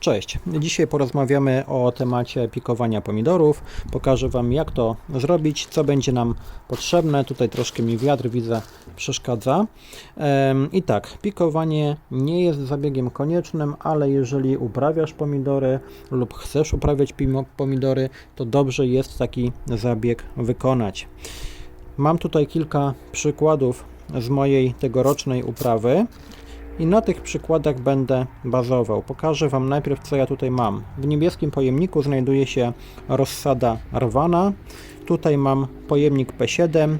Cześć, dzisiaj porozmawiamy o temacie pikowania pomidorów. Pokażę Wam jak to zrobić, co będzie nam potrzebne. Tutaj troszkę mi wiatr widzę przeszkadza. I tak, pikowanie nie jest zabiegiem koniecznym, ale jeżeli uprawiasz pomidory lub chcesz uprawiać pomidory, to dobrze jest taki zabieg wykonać. Mam tutaj kilka przykładów z mojej tegorocznej uprawy. I na tych przykładach będę bazował. Pokażę Wam najpierw, co ja tutaj mam. W niebieskim pojemniku znajduje się rozsada rwana. Tutaj mam pojemnik P7.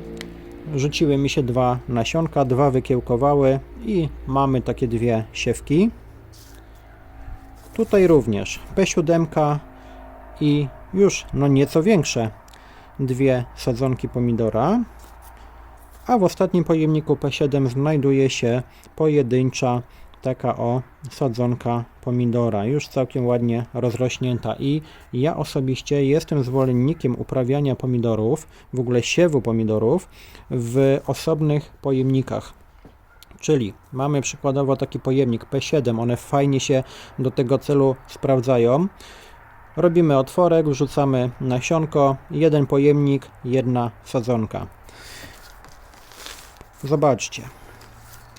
Rzuciły mi się dwa nasionka, dwa wykiełkowały i mamy takie dwie siewki. Tutaj również P7 i już no nieco większe dwie sadzonki pomidora a w ostatnim pojemniku P7 znajduje się pojedyncza taka o sadzonka pomidora, już całkiem ładnie rozrośnięta i ja osobiście jestem zwolennikiem uprawiania pomidorów, w ogóle siewu pomidorów w osobnych pojemnikach. Czyli mamy przykładowo taki pojemnik P7, one fajnie się do tego celu sprawdzają. Robimy otworek, wrzucamy nasionko, jeden pojemnik, jedna sadzonka. Zobaczcie.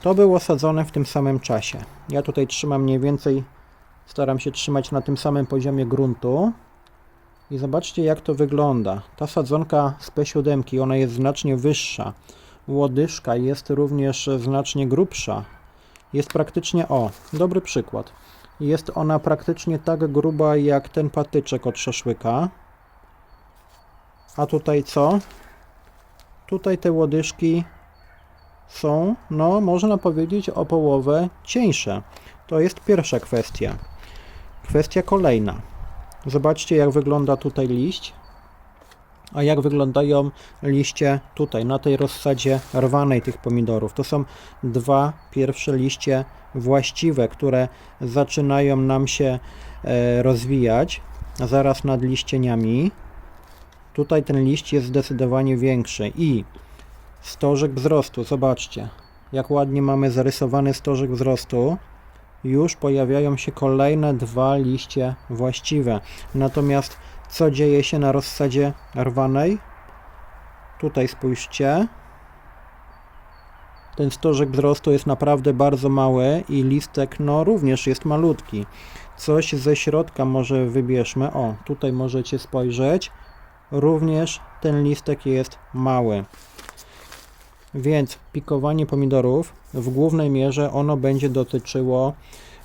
To było sadzone w tym samym czasie. Ja tutaj trzymam mniej więcej, staram się trzymać na tym samym poziomie gruntu. I zobaczcie jak to wygląda. Ta sadzonka z P7, ona jest znacznie wyższa. Łodyżka jest również znacznie grubsza. Jest praktycznie, o, dobry przykład. Jest ona praktycznie tak gruba jak ten patyczek od szaszłyka. A tutaj co? Tutaj te łodyżki są, no można powiedzieć, o połowę cieńsze. To jest pierwsza kwestia. Kwestia kolejna. Zobaczcie, jak wygląda tutaj liść, a jak wyglądają liście tutaj, na tej rozsadzie rwanej tych pomidorów. To są dwa pierwsze liście właściwe, które zaczynają nam się e, rozwijać zaraz nad liścieniami. Tutaj ten liść jest zdecydowanie większy i Stożek wzrostu, zobaczcie, jak ładnie mamy zarysowany stożek wzrostu. Już pojawiają się kolejne dwa liście właściwe. Natomiast co dzieje się na rozsadzie rwanej? Tutaj spójrzcie. Ten stożek wzrostu jest naprawdę bardzo mały i listek no również jest malutki. Coś ze środka może wybierzmy. O, tutaj możecie spojrzeć. Również ten listek jest mały. Więc pikowanie pomidorów w głównej mierze ono będzie dotyczyło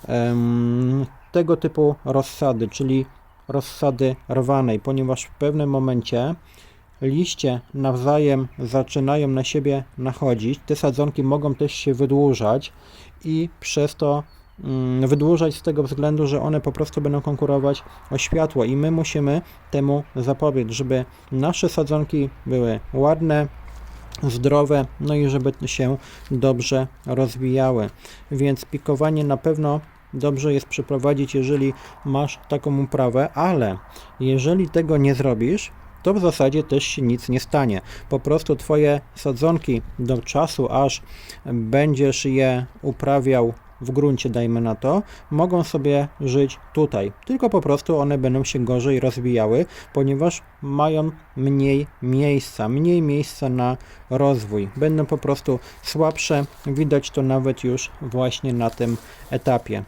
em, tego typu rozsady, czyli rozsady rwanej, ponieważ w pewnym momencie liście nawzajem zaczynają na siebie nachodzić. Te sadzonki mogą też się wydłużać i przez to mm, wydłużać z tego względu, że one po prostu będą konkurować o światło i my musimy temu zapobiec, żeby nasze sadzonki były ładne, zdrowe, no i żeby się dobrze rozwijały. Więc pikowanie na pewno dobrze jest przeprowadzić, jeżeli masz taką uprawę, ale jeżeli tego nie zrobisz, to w zasadzie też się nic nie stanie. Po prostu Twoje sadzonki do czasu, aż będziesz je uprawiał w gruncie, dajmy na to, mogą sobie żyć tutaj. Tylko po prostu one będą się gorzej rozwijały, ponieważ mają mniej miejsca, mniej miejsca na rozwój. Będą po prostu słabsze. Widać to nawet już właśnie na tym etapie.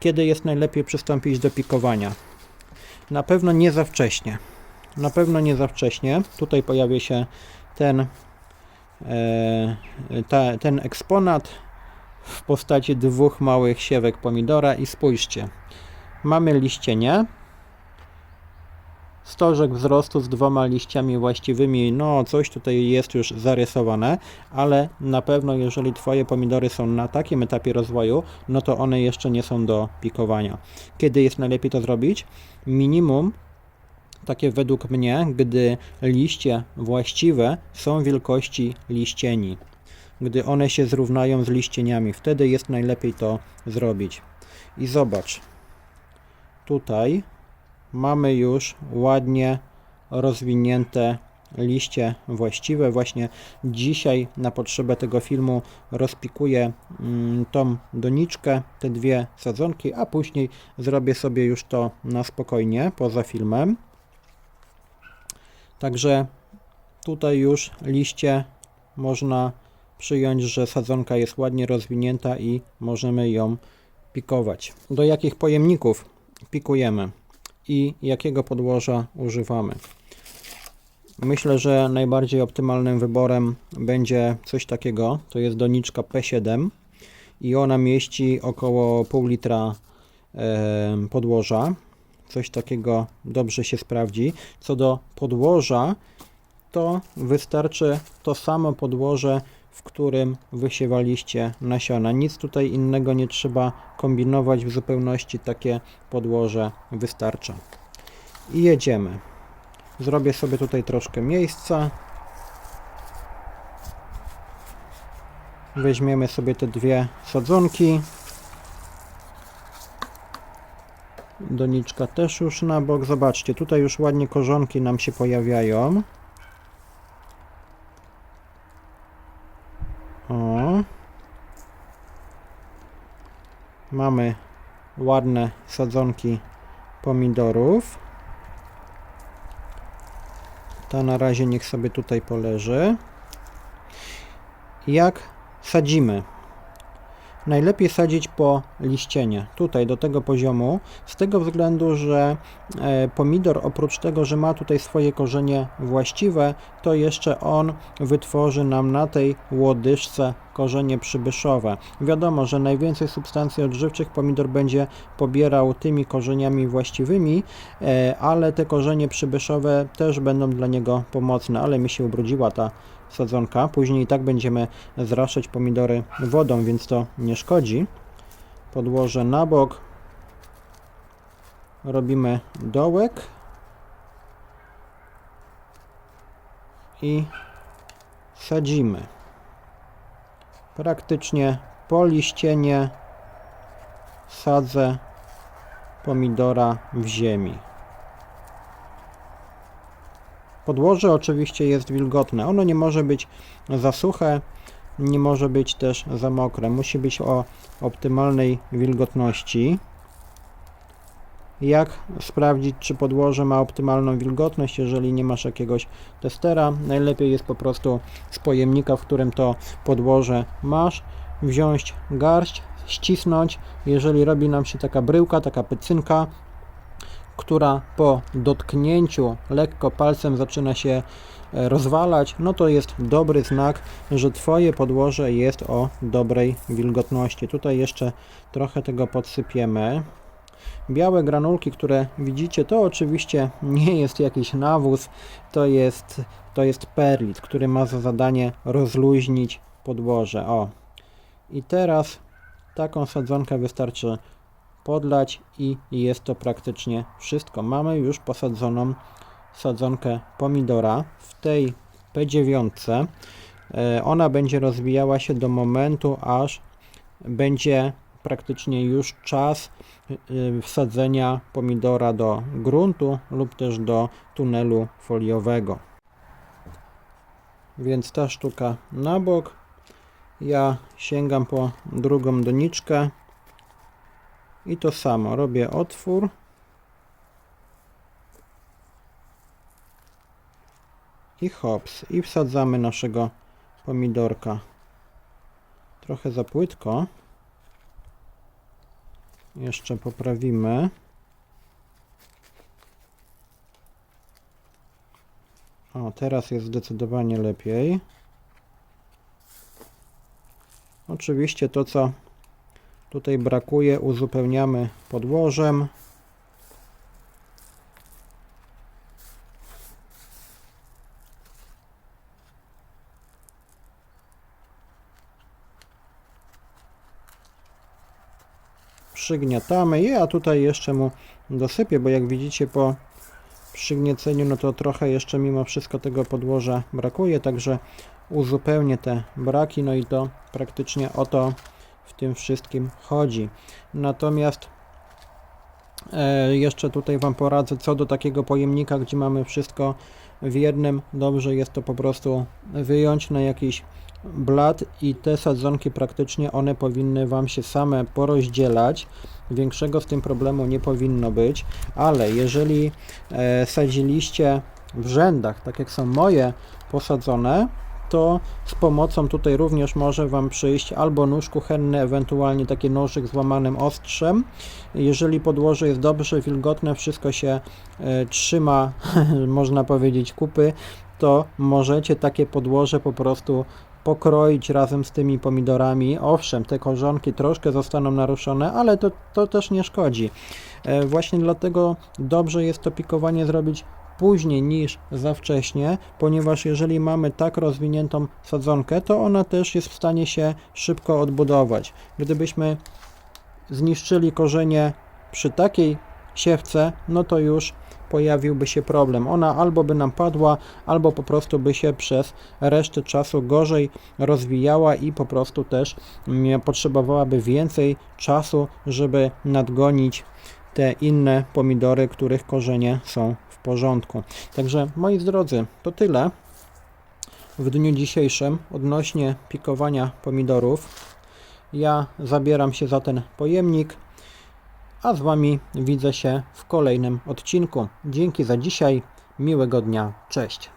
Kiedy jest najlepiej przystąpić do pikowania? Na pewno nie za wcześnie. Na pewno nie za wcześnie. Tutaj pojawia się ten, e, ta, ten eksponat w postaci dwóch małych siewek pomidora i spójrzcie. Mamy liścienie, stożek wzrostu z dwoma liściami właściwymi, no coś tutaj jest już zarysowane, ale na pewno jeżeli Twoje pomidory są na takim etapie rozwoju, no to one jeszcze nie są do pikowania. Kiedy jest najlepiej to zrobić? Minimum takie według mnie, gdy liście właściwe są wielkości liścieni gdy one się zrównają z liścieniami. Wtedy jest najlepiej to zrobić. I zobacz, tutaj mamy już ładnie rozwinięte liście właściwe. Właśnie dzisiaj na potrzebę tego filmu rozpikuję mm, tą doniczkę, te dwie sadzonki, a później zrobię sobie już to na spokojnie poza filmem. Także tutaj już liście można przyjąć, że sadzonka jest ładnie rozwinięta i możemy ją pikować. Do jakich pojemników pikujemy i jakiego podłoża używamy? Myślę, że najbardziej optymalnym wyborem będzie coś takiego. To jest doniczka P7 i ona mieści około pół litra e, podłoża. Coś takiego dobrze się sprawdzi. Co do podłoża, to wystarczy to samo podłoże, w którym wysiewaliście nasiona. Nic tutaj innego nie trzeba kombinować, w zupełności takie podłoże wystarcza. I jedziemy. Zrobię sobie tutaj troszkę miejsca. Weźmiemy sobie te dwie sadzonki. Doniczka też już na bok. Zobaczcie, tutaj już ładnie korzonki nam się pojawiają. O. Mamy ładne sadzonki pomidorów. Ta na razie niech sobie tutaj poleży. Jak sadzimy? Najlepiej sadzić po liścienie, tutaj do tego poziomu, z tego względu, że e, pomidor oprócz tego, że ma tutaj swoje korzenie właściwe, to jeszcze on wytworzy nam na tej łodyżce korzenie przybyszowe. Wiadomo, że najwięcej substancji odżywczych pomidor będzie pobierał tymi korzeniami właściwymi, e, ale te korzenie przybyszowe też będą dla niego pomocne, ale mi się ubrudziła ta sadzonka. Później i tak będziemy zraszać pomidory wodą, więc to nie szkodzi. Podłożę na bok. Robimy dołek. I sadzimy. Praktycznie po liścienie sadzę pomidora w ziemi. Podłoże oczywiście jest wilgotne. Ono nie może być za suche, nie może być też za mokre. Musi być o optymalnej wilgotności. Jak sprawdzić, czy podłoże ma optymalną wilgotność, jeżeli nie masz jakiegoś testera? Najlepiej jest po prostu z pojemnika, w którym to podłoże masz, wziąć garść, ścisnąć. Jeżeli robi nam się taka bryłka, taka pycynka, która po dotknięciu lekko palcem zaczyna się e, rozwalać, no to jest dobry znak, że Twoje podłoże jest o dobrej wilgotności. Tutaj jeszcze trochę tego podsypiemy. Białe granulki, które widzicie, to oczywiście nie jest jakiś nawóz, to jest, to jest perlit, który ma za zadanie rozluźnić podłoże. O. I teraz taką sadzonkę wystarczy podlać i jest to praktycznie wszystko. Mamy już posadzoną sadzonkę pomidora w tej P9. E, ona będzie rozwijała się do momentu, aż będzie praktycznie już czas e, wsadzenia pomidora do gruntu lub też do tunelu foliowego. Więc ta sztuka na bok. Ja sięgam po drugą doniczkę i to samo, robię otwór. I hops. I wsadzamy naszego pomidorka. Trochę za płytko. Jeszcze poprawimy. O, teraz jest zdecydowanie lepiej. Oczywiście to, co Tutaj brakuje, uzupełniamy podłożem. Przygniatamy je, a tutaj jeszcze mu dosypię, bo jak widzicie po przygnieceniu, no to trochę jeszcze mimo wszystko tego podłoża brakuje, także uzupełnię te braki, no i to praktycznie o to w tym wszystkim chodzi. Natomiast e, jeszcze tutaj Wam poradzę co do takiego pojemnika, gdzie mamy wszystko w jednym, dobrze jest to po prostu wyjąć na jakiś blat i te sadzonki praktycznie one powinny Wam się same porozdzielać. Większego z tym problemu nie powinno być, ale jeżeli e, sadziliście w rzędach, tak jak są moje posadzone, to z pomocą tutaj również może Wam przyjść albo nóż kuchenny, ewentualnie taki nożyk z łamanym ostrzem. Jeżeli podłoże jest dobrze wilgotne, wszystko się e, trzyma, można powiedzieć, kupy, to możecie takie podłoże po prostu pokroić razem z tymi pomidorami. Owszem, te korzonki troszkę zostaną naruszone, ale to, to też nie szkodzi. E, Właśnie dlatego dobrze jest to pikowanie zrobić później niż za wcześnie, ponieważ jeżeli mamy tak rozwiniętą sadzonkę, to ona też jest w stanie się szybko odbudować. Gdybyśmy zniszczyli korzenie przy takiej siewce, no to już pojawiłby się problem. Ona albo by nam padła, albo po prostu by się przez resztę czasu gorzej rozwijała i po prostu też potrzebowałaby więcej czasu, żeby nadgonić te inne pomidory, których korzenie są porządku. Także moi drodzy, to tyle w dniu dzisiejszym odnośnie pikowania pomidorów. Ja zabieram się za ten pojemnik, a z Wami widzę się w kolejnym odcinku. Dzięki za dzisiaj, miłego dnia, cześć.